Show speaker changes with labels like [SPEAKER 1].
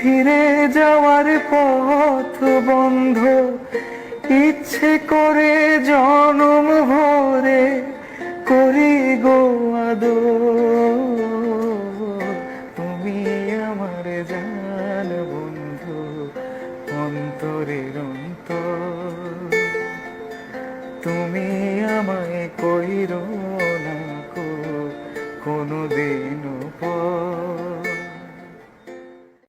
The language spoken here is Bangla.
[SPEAKER 1] ফিরে যাওয়ার পথ বন্ধ। ইচ্ছে করে জনম ভরে করি গো আদো তুমি আমার জান বন্ধু, অন্তরের তুমি আমায় কইর না কোনো দিনও